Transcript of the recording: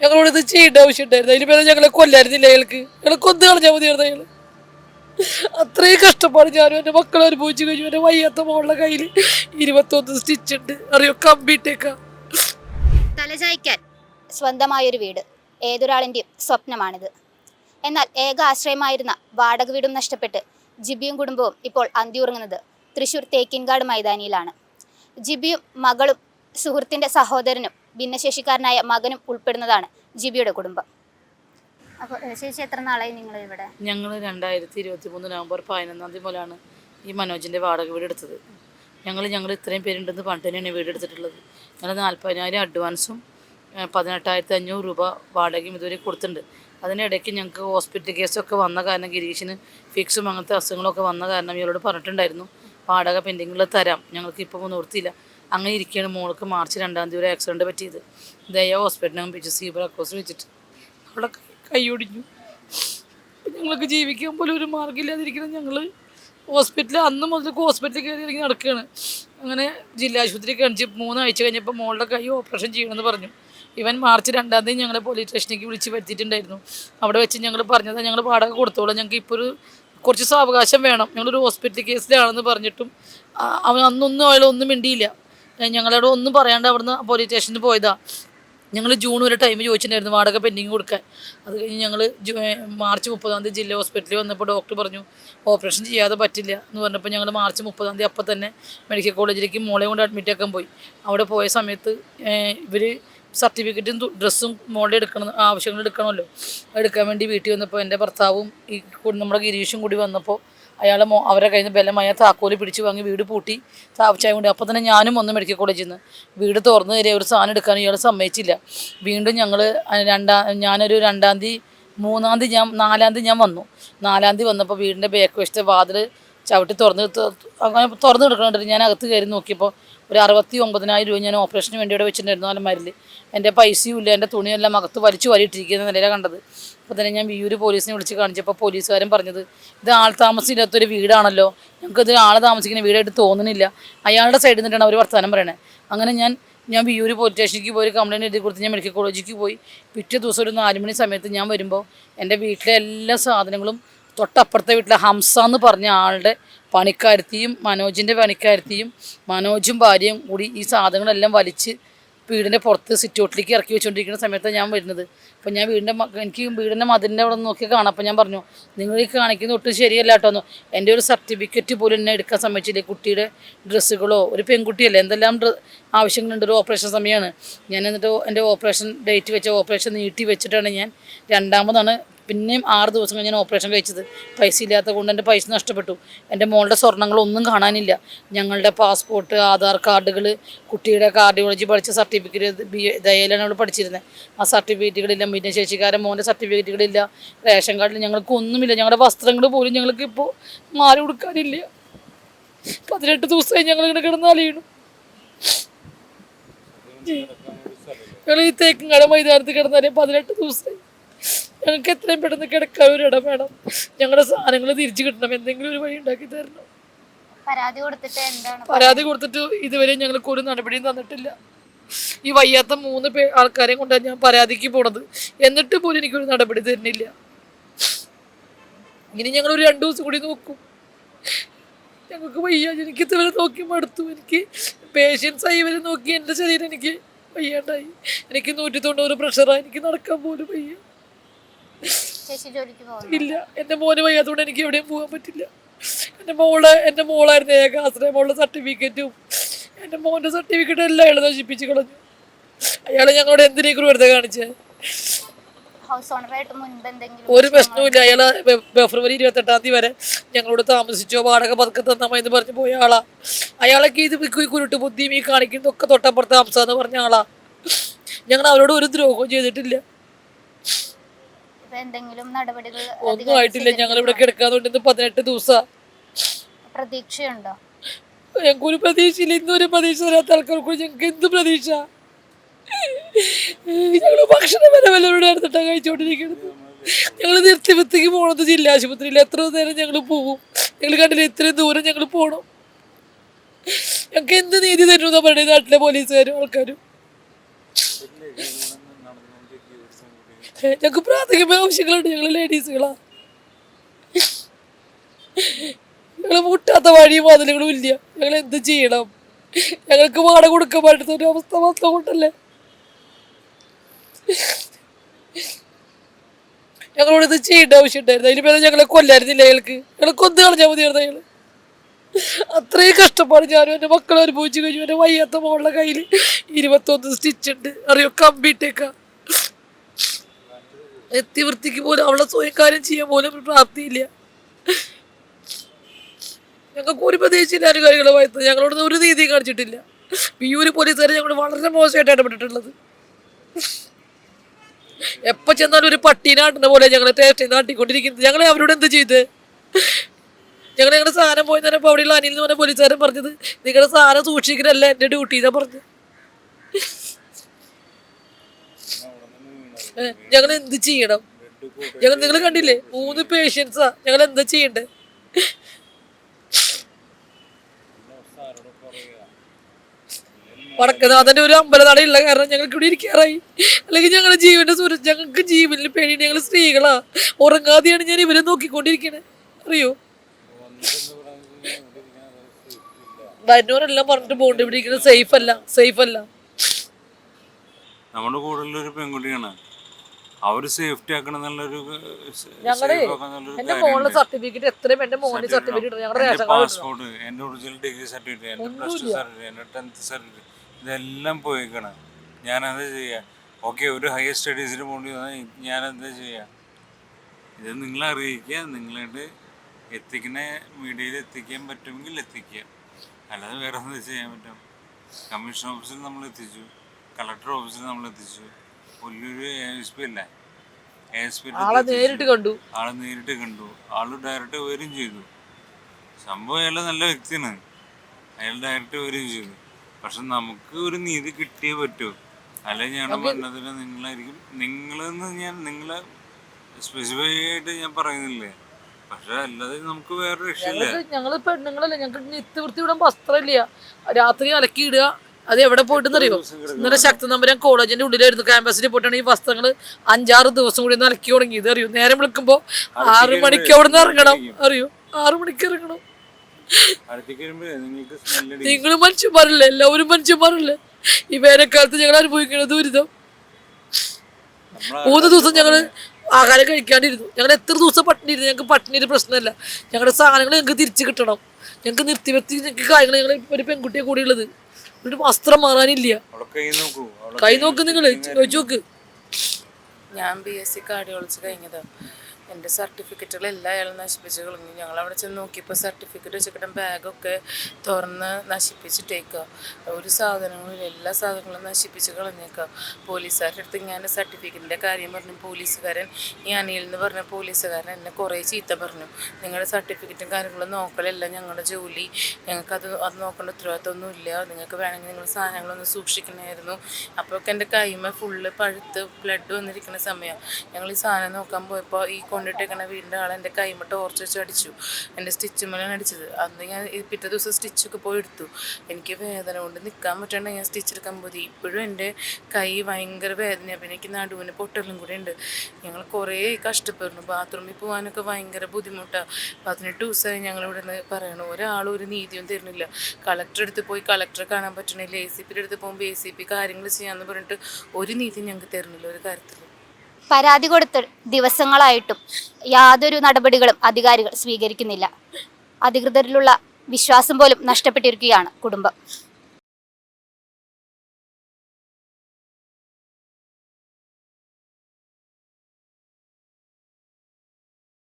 ഞങ്ങളോട് ഇത് ചെയ്യേണ്ട ആവശ്യമുണ്ടായിരുന്നു. അതിന് പേരെ ഞങ്ങളെ കൊല്ലായിരുന്നില്ല അയാൾക്ക്. ഞങ്ങളെ കൊന്നു കളഞ്ഞാൽ മതിയായിരുന്നു അയാൾ അത്രയും കഷ്ടപ്പാട് ഞാനും എന്റെ മക്കൾ അനുഭവിച്ചു കഴിഞ്ഞു. എന്റെ വയ്യാത്ത മോളുടെ കയ്യിൽ ഇരുപത്തൊന്ന് സ്റ്റിച്ച് ഉണ്ട്. അറിയോ? കമ്പിട്ടേക്കാ തലചായ്ക്കാൻ സ്വന്തമായൊരു വീട്. ഏതൊരാളിന്റെയും സ്വപ്നമാണിത്. എന്നാൽ ഏക ആശ്രയമായിരുന്ന വാടക വീടും നഷ്ടപ്പെട്ട് ജിബിയും കുടുംബവും ഇപ്പോൾ അന്തിയുറങ്ങുന്നത് തൃശൂർ തേക്കിൻകാട് മൈതാനിയിലാണ്. ജിബിയും മകളും സുഹൃത്തിന്റെ സഹോദരനും ഭിന്നശേഷിക്കാരനായ മകനും ഉൾപ്പെടുന്നതാണ് ജിബിയുടെ കുടുംബം. അപ്പോൾ ചേച്ചി എത്ര നാളായി നിങ്ങൾ ഇവിടെ? ഞങ്ങൾ രണ്ടായിരത്തി ഇരുപത്തി മൂന്ന് നവംബർ പതിനൊന്നാം തീയതി മുതലാണ് ഈ മനോജിന്റെ വാടക വീട് എടുത്തത്. ഞങ്ങൾ ഞങ്ങൾ ഇത്രയും പേരുണ്ടെന്ന് പണ്ട് തന്നെയാണ് വീട് എടുത്തിട്ടുള്ളത്. ഞങ്ങൾ നാൽപ്പതിനായിരം അഡ്വാൻസും പതിനെട്ടായിരത്തി അഞ്ഞൂറ് രൂപ വാടകയും ഇതുവരെ കൊടുത്തിട്ടുണ്ട്. അതിനിടയ്ക്ക് ഞങ്ങൾക്ക് ഹോസ്പിറ്റൽ കേസൊക്കെ വന്ന കാരണം ഗിരീഷിന് ഫിക്സും അങ്ങനത്തെ അസുഖങ്ങളൊക്കെ വന്ന കാരണം ഇവരോട് പറഞ്ഞിട്ടുണ്ടായിരുന്നു വാടക പെൻഡിങ്ങിൽ തരാം. ഞങ്ങൾക്ക് ഇപ്പോൾ നിവൃത്തിയില്ല. അങ്ങനെ ഇരിക്കുകയാണ് മോൾക്ക് മാർച്ച് രണ്ടാം തീയതി ഒരു ആക്സിഡന്റ് പറ്റിയത്. ദയ ഹോസ്പിറ്റലിനെ പിടിച്ച് സീബർ അക്കോസ് വെച്ചിട്ട്. അവിടെ കൈ- കൈയൊടിഞ്ഞു ഞങ്ങൾക്ക് ജീവിക്കാൻ പോലും ഒരു മാർഗമില്ലാതിരിക്കുന്ന ഞങ്ങൾ ഹോസ്പിറ്റലിൽ അന്ന് മുതൽ ഹോസ്പിറ്റലിൽ കയറി ഇറങ്ങി നടക്കുകയാണ്. അങ്ങനെ ജില്ലാ ആശുപത്രി കാണിച്ച് മൂന്നാഴ്ച കഴിഞ്ഞപ്പോൾ മോളുടെ കൈ ഓപ്പറേഷൻ ചെയ്യണമെന്ന് പറഞ്ഞു. ഇവൻ മാർച്ച് രണ്ടാം തീയതി ഞങ്ങളെ പോലീസ് സ്റ്റേഷനിലേക്ക് വിളിച്ച് വരുത്തിയിട്ടുണ്ടായിരുന്നു. അവിടെ വെച്ച് ഞങ്ങൾ പറഞ്ഞത് ഞങ്ങൾ വാടക കൊടുത്തോളാം. ഞങ്ങൾക്ക് ഇപ്പോൾ ഒരു കുറച്ച് സാവകാശം വേണം. ഞങ്ങളൊരു ഹോസ്പിറ്റൽ കേസിലാണെന്ന് പറഞ്ഞിട്ടും അവൻ അന്നൊന്നും അയാളൊന്നും മിണ്ടിയില്ല. ഞങ്ങളോട് ഒന്നും പറയാണ്ട് അവിടുന്ന് പോലീസ് സ്റ്റേഷനിൽ പോയതാ. ഞങ്ങൾ ജൂൺ വരെ ടൈം ചോദിച്ചിട്ടുണ്ടായിരുന്നു വാടക പെൻഡിങ് കൊടുക്കാൻ. അത് കഴിഞ്ഞ് ഞങ്ങൾ മാർച്ച് മുപ്പതാം തീയതി ജില്ലാ ഹോസ്പിറ്റലിൽ വന്നപ്പോൾ ഡോക്ടർ പറഞ്ഞു ഓപ്പറേഷൻ ചെയ്യാതെ പറ്റില്ല. എന്ന് പറഞ്ഞപ്പോൾ ഞങ്ങൾ മാർച്ച് മുപ്പതാം തീയതി അപ്പം തന്നെ മെഡിക്കൽ കോളേജിലേക്ക് മോളെ കൊണ്ട് അഡ്മിറ്റ് ആക്കാൻ പോയി. അവിടെ പോയ സമയത്ത് ഇവർ സർട്ടിഫിക്കറ്റും ഡ്രസ്സും മോളെ എടുക്കണം ആവശ്യങ്ങൾ എടുക്കണമല്ലോ. എടുക്കാൻ വേണ്ടി വീട്ടിൽ വന്നപ്പോൾ എന്റെ ഭർത്താവും ഈ നമ്മുടെ ഗിരീഷും കൂടി വന്നപ്പോൾ അയാൾ അവരെ നിന്ന് ബലമായ താക്കോൽ പിടിച്ച് വാങ്ങി വീട് പൂട്ടി താവച്ചായ കൊണ്ട് അപ്പോൾ തന്നെ ഞാനും ഒന്ന് മെഡിക്കൽ കോളേജിൽ നിന്ന് വീട് തുറന്നു തരിക ഒരു സാധനം എടുക്കാൻ ഇയാൾ സമ്മതിച്ചില്ല. വീണ്ടും ഞങ്ങൾ രണ്ടാം ഞാനൊരു രണ്ടാം തീയതി മൂന്നാം തീയതി ഞാൻ നാലാം തീയതി ഞാൻ വന്നു. നാലാം തീയതി വന്നപ്പോൾ വീടിന്റെ ബേക്ക് വശത്തെ വാതിൽ ചവിട്ടി തുറന്ന് അങ്ങനെ തുറന്ന് കിടക്കണുണ്ട്. ഞാൻ അകത്ത് കയറി നോക്കിയപ്പോൾ ഒരു അറുപത്തി ഒമ്പതിനായിരം രൂപ ഞാൻ ഓപ്പറേഷന് വേണ്ടി ഇവിടെ വെച്ചിട്ടുണ്ടായിരുന്നു അലമാരിൽ എന്റെ പൈസയും ഇല്ല എന്റെ തുണിയെല്ലാം അകത്ത് വലിച്ചു വലിയിട്ടിരിക്കുന്ന നിലയിലാണ് കണ്ടത്. അപ്പോൾ തന്നെ ഞാൻ വിയൂര് പോലീസിനെ വിളിച്ച് കാണിച്ചപ്പോൾ പോലീസുകാരൻ പറഞ്ഞത് ഇത് ആൾ താമസം ഇല്ലാത്തൊരു വീടാണല്ലോ. ഞങ്ങൾക്കിത് ആൾ താമസിക്കുന്ന വീടായിട്ട് തോന്നുന്നില്ല. അയാളുടെ സൈഡിൽ നിന്നിട്ടാണ് അവർ വർത്തമാനം പറയണത് അങ്ങനെ ഞാൻ ഞാൻ വിയൂര് പോലീസ് സ്റ്റേഷനിലേക്ക് പോയി കംപ്ലയിന്റ് എഴുതി കൊടുത്ത് ഞാൻ മെഡിക്കൽ കോളേജിലേക്ക് പോയി. പിറ്റേ ദിവസം ഒരു നാല് മണി സമയത്ത് ഞാൻ വരുമ്പോൾ എന്റെ വീട്ടിലെ എല്ലാ സാധനങ്ങളും തൊട്ടപ്പുറത്തെ വീട്ടിലെ ഹംസ എന്ന് പറഞ്ഞ ആളുടെ പണിക്കാരത്തിയും മനോജിന്റെ പണിക്കാരത്തിയും മനോജും ഭാര്യയും കൂടി ഈ സാധനങ്ങളെല്ലാം വലിച്ച് വീടിന്റെ പുറത്ത് സിറ്റൗട്ടിലേക്ക് ഇറക്കി വെച്ചുകൊണ്ടിരിക്കുന്ന സമയത്താണ് ഞാൻ വരുന്നത്. അപ്പോൾ ഞാൻ വീടിന്റെ എനിക്ക് വീടിന്റെ മതിലിന്റെ അവിടെ നോക്കി കാണാം. ഞാൻ പറഞ്ഞു നിങ്ങൾ ഈ കാണിക്കുന്ന ഒട്ടും ശരിയല്ല കേട്ടോ എന്ന്. എന്റെ ഒരു സർട്ടിഫിക്കറ്റ് പോലും എന്നെ എടുക്കാൻ സമ്മതിച്ചില്ലേ. കുട്ടിയുടെ ഡ്രസ്സുകളോ ഒരു പെൺകുട്ടിയല്ലേ എന്തെല്ലാം ആവശ്യങ്ങളുണ്ട് ഒരു ഓപ്പറേഷൻ സമയമാണ് ഞാൻ എന്നിട്ട് എന്റെ ഓപ്പറേഷൻ ഡേറ്റ് വെച്ച ഓപ്പറേഷൻ നീട്ടി വെച്ചിട്ടാണ് ഞാൻ രണ്ടാമതാണ് പിന്നെയും ആറ് ദിവസം കഴിഞ്ഞ് ഞാൻ ഓപ്പറേഷൻ കഴിച്ചത്. പൈസ ഇല്ലാത്ത കൊണ്ട് എന്റെ പൈസ നഷ്ടപ്പെട്ടു. എന്റെ മോളുടെ സ്വർണങ്ങളൊന്നും കാണാനില്ല. ഞങ്ങളുടെ പാസ്പോർട്ട് ആധാർ കാർഡുകൾ കുട്ടിയുടെ കാർഡിയോളജി പഠിച്ച സർട്ടിഫിക്കറ്റ് ബി ദയയിലാണ് അവൾ പഠിച്ചിരുന്നത് ആ സർട്ടിഫിക്കറ്റുകളില്ല ഭിന്നശേഷിക്കാരൻ മോന്റെ സർട്ടിഫിക്കറ്റുകളില്ല റേഷൻ കാർഡിൽ ഞങ്ങൾക്ക് ഒന്നുമില്ല. ഞങ്ങളുടെ വസ്ത്രങ്ങൾ പോലും ഞങ്ങൾക്ക് ഇപ്പോൾ മാറി കൊടുക്കാനില്ല. പതിനെട്ട് ദിവസമായി ഞങ്ങൾ ഇങ്ങനെ കിടന്ന് ഞങ്ങൾ ഈ തേക്കുംകട മൈതാനത്ത് കിടന്നാലേ പതിനെട്ട് ദിവസമായി. ഞങ്ങൾക്ക് എത്രയും പെട്ടെന്ന് കിടക്കാൻ ഒരു ഇടം വേണം. ഞങ്ങളുടെ സാധനങ്ങൾ തിരിച്ചു കിട്ടണം. എന്തെങ്കിലും ഒരു വഴി ഉണ്ടാക്കി തരണം. പരാതി കൊടുത്തിട്ട് എന്താണ് പരാതി കൊടുത്തിട്ട് ഇതുവരെ ഞങ്ങൾക്ക് ഒരു നടപടിയും തന്നിട്ടില്ല. ഈ വയ്യാത്ത മൂന്ന് പേ ആൾക്കാരെ കൊണ്ടാണ് ഞാൻ പരാതിക്ക് പോണത്. എന്നിട്ട് പോലും എനിക്കൊരു നടപടി തരുന്നില്ല. ഇനി ഞങ്ങൾ ഒരു രണ്ടു ദിവസം കൂടി നോക്കും. ഞങ്ങൾക്ക് വയ്യ. എനിക്ക് ഇതുവരെ നോക്കി മടുത്തു. എനിക്ക് പേഷ്യൻസ് ആയി ഇവരെ നോക്കി. എന്റെ ശരീരം എനിക്ക് വയ്യാണ്ടായി. എനിക്ക് നൂറ്റി തൊണ്ണൂറ് പ്രഷറാണ് എനിക്ക് നടക്കാൻ പോലും വയ്യ. ചേച്ചി ജോലിക്ക് പോകുന്നു ഇല്ല എന്റെ മോന് വയ്യാത്തതുകൊണ്ട് എനിക്ക് എവിടെയും പോകാൻ പറ്റില്ല. എന്റെ മോൾ എന്റെ മോളായിരുന്നു ഏക ആശ്രയം മോളുടെ സർട്ടിഫിക്കറ്റും. എന്റെ മോന്റെ സർട്ടിഫിക്കറ്റും എല്ലാം അയാൾ നശിപ്പിച്ച് കളഞ്ഞു. അയാൾ ഞങ്ങളോട് എന്തിനേക്കും വെറുതെ കാണിച്ചത് ഹൗസ് ഓണറായിട്ട് മുൻപ് എന്തെങ്കിലും ഒരു പ്രശ്നവുമില്ല. അയാൾ ഫെബ്രുവരി ഇരുപത്തെട്ടാം തീയതി വരെ ഞങ്ങളോട് താമസിച്ചോ വാടക പതുക്കെ തന്നാ എന്ന് പറഞ്ഞ് പോയ ആളാ. അയാളൊക്കെ ഇത് ഈ കുരുട്ട് ബുദ്ധിയും ഈ കാണിക്കുന്നതൊക്കെ തൊട്ടപ്പുറത്ത് താമസാന്ന് പറഞ്ഞ ആളാ. ഞങ്ങൾ അവരോട് ഒരു ദ്രോഹവും ചെയ്തിട്ടില്ല. എന്തെങ്കിലും നടപടികൾ ഒന്നും ആയിട്ടില്ല. ഞങ്ങൾ ഇവിടെ കിടക്കാതുകൊണ്ട് പതിനെട്ട് ദിവസം. പ്രതീക്ഷയുണ്ടോ? ഞങ്ങൾക്ക് ഒരു പ്രതീക്ഷയില്ല. ഇന്നൊരു പ്രതീക്ഷ തരാത്ത ആൾക്കാർക്ക് ഞങ്ങൾക്ക് എന്ത് പ്രതീക്ഷ? ഞങ്ങൾ ഭക്ഷണം വരെ വല്ലവരുടെ അടുത്തിട്ടാണ് കഴിച്ചുകൊണ്ടിരിക്കുന്നത് ഞങ്ങൾ നിർത്തിവൃത്തിക്ക് പോണത് ജില്ലാ ആശുപത്രിയിൽ എത്ര നേരം ഞങ്ങൾ പോകും ഞങ്ങൾ കണ്ടില്ല ഇത്രയും ദൂരം ഞങ്ങൾ പോകണം ഞങ്ങൾക്ക് എന്ത് നീതി തരുന്നതാ പറയുന്നത് നാട്ടിലെ പോലീസുകാരും ആൾക്കാരും? ഞങ്ങൾക്ക് പ്രാഥമിക ആവശ്യങ്ങളുണ്ട്. ഞങ്ങൾ ലേഡീസുകളാ. ഞങ്ങൾ മുട്ടാത്ത വഴിയും വാതിലുകളും ഇല്ല. ഞങ്ങൾ എന്ത് ചെയ്യണം? ഞങ്ങൾക്ക് വാട കൊടുക്കാൻ പറ്റുന്ന ഒരു അവസ്ഥ മാത്രം കൊണ്ടല്ലേ? ഞങ്ങളോട് ഇത് ചെയ്യേണ്ട ആവശ്യമുണ്ടായിരുന്നു. അതിന് പേരെ ഞങ്ങളെ കൊല്ലായിരുന്നില്ല അയാൾക്ക്. ഞങ്ങളെ കൊന്നു കളഞ്ഞാൽ മതിയായിരുന്നു അയാൾ അത്രയും കഷ്ടപ്പാട് ഞാനും എന്റെ മക്കളും അനുഭവിച്ചു കഴിഞ്ഞു. എന്റെ വയ്യാത്ത മോളുടെ കയ്യിൽ ഇരുപത്തൊന്ന് സ്റ്റിച്ചുണ്ട് അറിയോ? കമ്പിട്ടേക്കാ. എത്തി വൃത്തിക്ക് പോലും അവളെ സ്വയം കാര്യം ചെയ്യാൻ പോലും പ്രാപ്തിയില്ല. ഞങ്ങൾക്ക് ഒരു പ്രതീക്ഷയില്ല അനുകാരികളെ വായത്ത് ഞങ്ങളോട് ഒരു നീതി കാണിച്ചിട്ടില്ല. പിയൂര് പോലീസുകാരെ ഞങ്ങൾ വളരെ മോശമായിട്ട് ഇടപെട്ടിട്ടുള്ളത്. എപ്പ ചെന്നാലും ഒരു പട്ടീനാട്ടുന്ന പോലെ ഞങ്ങളെ ടേസ്റ്റ് നാട്ടിക്കൊണ്ടിരിക്കുന്നത് ഞങ്ങളെ അവരോട് എന്ത് ചെയ്ത്? ഞങ്ങൾ ഞങ്ങളുടെ സാധനം പോയി തന്നെ അവിടെയുള്ള അനിൽ എന്ന് പറഞ്ഞ പോലീസുകാരൻ പറഞ്ഞത് നിങ്ങളുടെ സാധനം സൂക്ഷിക്കലല്ല എന്റെ ഡ്യൂട്ടി എന്നാ പറഞ്ഞത്. ഞങ്ങൾ എന്ത് ചെയ്യണം? ഞങ്ങൾ നിങ്ങൾ കണ്ടില്ലേ? മൂന്ന് പേഷ്യൻസാ ഞങ്ങൾ എന്താ ചെയ്യണ്ടേ? വടക്കനാഥന്റെ ഒരു അമ്പലനട ഇല്ല കാരണം ഞങ്ങൾക്ക് ഇവിടെ ഇരിക്കാറായി. അല്ലെങ്കിൽ ഞങ്ങളുടെ ജീവന്റെ സുരക്ഷ ഞങ്ങൾക്ക് ജീവനിൽ പേടി ഞങ്ങൾ സ്ത്രീകളാ. ഉറങ്ങാതെയാണ് ഞാൻ ഇവരെ നോക്കിക്കൊണ്ടിരിക്കണേ. അറിയോ? വരുന്നവരെല്ലാം പറഞ്ഞിട്ട് പോകണ്ട. ഇവിടെ സേഫ് അല്ല. സേഫ് അല്ല. നമ്മുടെ കൂടെ ഒരു പെൺകുട്ടിയാണ്. അവർ സേഫ്റ്റി ആക്കണം എന്നുള്ളൊരു ഞങ്ങളെ safe ആക്കണം എന്നുള്ളൊരു എന്റെ. മോളുടെ സർട്ടിഫിക്കറ്റ് എത്രയും എന്റെ മോന്റെ സർട്ടിഫിക്കറ്റ് ഞങ്ങളുടെ പാസ്പോർട്ട് എന്റെ ഒറിജിനൽ ഡിഗ്രി സർട്ടിഫിക്കറ്റ് എന്റെ പ്ലസ് ടു സർട്ടിഫിക്കറ്റ് എന്റെ ടെൻത്ത് സർട്ടിഫിക്കറ്റ് ഇതെല്ലാം പോയിക്കണം. ഞാനെന്താ ചെയ്യാ? ഓക്കെ ഒരു ഹയർ സ്റ്റഡീസിന് പോകേണ്ടി വന്നാൽ ഞാനെന്താ ചെയ്യാ? ഇത് നിങ്ങളെ അറിയിക്കുക നിങ്ങളായിട്ട് എത്തിക്കുന്ന മീഡിയയിൽ എത്തിക്കാൻ പറ്റുമെങ്കിൽ എത്തിക്കുക. അല്ലാതെ വേറെ എന്താ ചെയ്യാൻ പറ്റും കമ്മീഷൻ ഓഫീസിൽ നമ്മൾ എത്തിച്ചു. കളക്ടർ ഓഫീസിൽ നമ്മൾ എത്തിച്ചു. പുല്ലൂര് എ എസ് പി അല്ലേ? എ എസ് പി ആളെ നേരിട്ട് കണ്ടു. ആളെ നേരിട്ട് കണ്ടു. ആൾ ഡയറക്റ്റ് വരും ചെയ്തു. സംഭവം അയാൾ നല്ല വ്യക്തിയാണ്. അയാൾ ഡയറക്റ്റ് വരും ചെയ്തു. പക്ഷെ നമുക്ക് ഒരു നീതി കിട്ടിയേ പറ്റൂ. അല്ലെങ്കിൽ ഞാൻ പറഞ്ഞതിന് നിങ്ങളായിരിക്കും. നിങ്ങളെന്ന് ഞാൻ നിങ്ങളെ സ്പെസിഫൈ ആയിട്ട് ഞാൻ പറയുന്നില്ലേ? പക്ഷെ അല്ലാതെ നമുക്ക് വേറെ രക്ഷയില്ല. ഞങ്ങൾ പെണ്ണുങ്ങളല്ലേ. ഞങ്ങൾക്ക് നിത്യവൃത്തി വിടാൻ വസ്ത്രമില്ല. രാത്രി അലക്കി ഇടുക അത് എവിടെ പോയിട്ടെന്ന് അറിയോ ഇന്നലെ ശക്തി നമ്പരം കോളേജിന്റെ ഉള്ളിലായിരുന്നു. ക്യാമ്പസിൽ പോയിട്ടാണ് ഈ വസ്ത്രങ്ങൾ അഞ്ചാറ് ദിവസം കൂടി നനക്കി തുടങ്ങി ഇത് അറിയോ? നേരം വിളിക്കുമ്പോ ആറു മണിക്ക് അവിടെ നിന്ന് ഇറങ്ങണം. അറിയോ? ആറു മണിക്ക് ഇറങ്ങണം. നിങ്ങൾ മനുഷ്യന്മാരല്ലേ? എല്ലാവരും മനുഷ്യന്മാരല്ലേ? ഈ വേനൽക്കാലത്ത് ഞങ്ങൾ അനുഭവിക്കുന്ന ദുരിതം. മൂന്ന് ദിവസം ഞങ്ങൾ ആഹാരം കഴിക്കാണ്ടിരുന്നു. ഞങ്ങൾ എത്ര ദിവസം പട്ടിണി ഇരുന്നു? ഞങ്ങൾക്ക് ഒരു പ്രശ്നമല്ല. ഞങ്ങളുടെ സാധനങ്ങൾ ഞങ്ങൾക്ക് തിരിച്ചു കിട്ടണം. ഞങ്ങൾക്ക് നിർത്തി വെത്തി ഞങ്ങൾക്ക് കാര്യങ്ങൾ ഞങ്ങൾ ഒരു പെൺകുട്ടിയെ കൂടി ഒരു വസ്ത്രം മാറാനില്ല. കൈ നോക്കൂ. നിങ്ങൾ ചോദിച്ചു നോക്ക് ഞാൻ ബി എസ് സി കാർഡിയോളജി കഴിഞ്ഞത്. എന്റെ സർട്ടിഫിക്കറ്റുകളെല്ലാം അയാൾ നശിപ്പിച്ച് കളഞ്ഞു. ഞങ്ങൾ അവിടെ ചെന്ന് നോക്കിയപ്പോൾ സർട്ടിഫിക്കറ്റ് വെച്ചിട്ട് ബാഗൊക്കെ തുറന്ന് നശിപ്പിച്ചിട്ടേക്കുക ഒരു സാധനങ്ങളും എല്ലാ സാധനങ്ങളും നശിപ്പിച്ച് കളഞ്ഞേക്കുക പോലീസുകാരുടെ അടുത്ത് ഞാൻ സർട്ടിഫിക്കറ്റിന്റെ കാര്യം പറഞ്ഞു. പോലീസുകാരൻ ഈ അനിൽ എന്ന് പറഞ്ഞ പോലീസുകാരൻ എന്നെ കുറേ ചീത്ത പറഞ്ഞു. നിങ്ങളുടെ സർട്ടിഫിക്കറ്റും കാര്യങ്ങളും നോക്കലല്ല ഞങ്ങളുടെ ജോലി. ഞങ്ങൾക്കത് അത് നോക്കേണ്ട ഉത്തരവാദിത്തമൊന്നും ഇല്ല. നിങ്ങൾക്ക് വേണമെങ്കിൽ നിങ്ങൾ സാധനങ്ങളൊന്ന് സൂക്ഷിക്കണമായിരുന്നു. അപ്പോഴൊക്കെ എന്റെ കൈമ ഫുള്ള് പഴുത്ത് ബ്ലഡ് വന്നിരിക്കുന്ന സമയം. ഞങ്ങൾ ഈ സാധനം നോക്കാൻ പോയപ്പോൾ ഈ കൊണ്ടിട്ടേക്കണ വീടിന്റെ ആൾ എന്റെ കൈമ ടോർച്ച് വെച്ച് അടിച്ചു. എന്റെ സ്റ്റിച്ചുമ്മലാണ് അടിച്ചത്. അന്ന് ഞാൻ പിറ്റേ ദിവസം സ്റ്റിച്ചൊക്കെ പോയി എടുത്തു. എനിക്ക് വേദന കൊണ്ട് നിൽക്കാൻ പറ്റാണ്ട് ഞാൻ സ്റ്റിച്ച് എടുക്കാൻ പോയി. ഇപ്പോഴും എന്റെ കൈ ഭയങ്കര വേദനയാണ് പിന്നെ എനിക്ക് നടുവിന് പൊട്ടലും കൂടെ ഉണ്ട്. ഞങ്ങൾ കുറേ കഷ്ടപ്പെടുന്നു ബാത്റൂമിൽ പോകാനൊക്കെ ഭയങ്കര ബുദ്ധിമുട്ടാണ് പതിനെട്ട് ദിവസമായി ഞങ്ങൾ ഇവിടെ നിന്ന് പറയണു. ഒരാളും ഒരു നീതിയും തരുന്നില്ല. കളക്ടർ അടുത്ത് പോയി കളക്ടറെ കാണാൻ പറ്റണില്ല. എ സി പിയുടെ അടുത്ത് പോകുമ്പോൾ എ സി പി കാര്യങ്ങൾ ചെയ്യാമെന്ന് പറഞ്ഞിട്ട് ഒരു നീതി ഞങ്ങൾക്ക് തരുന്നില്ല ഒരു കാര്യത്തിൽ പരാതി കൊടുത്ത ദിവസങ്ങളായിട്ടും യാതൊരു നടപടികളും അധികാരികൾ സ്വീകരിക്കുന്നില്ല. അധികൃതരിലുള്ള വിശ്വാസം പോലും നഷ്ടപ്പെട്ടിരിക്കുകയാണ് കുടുംബം.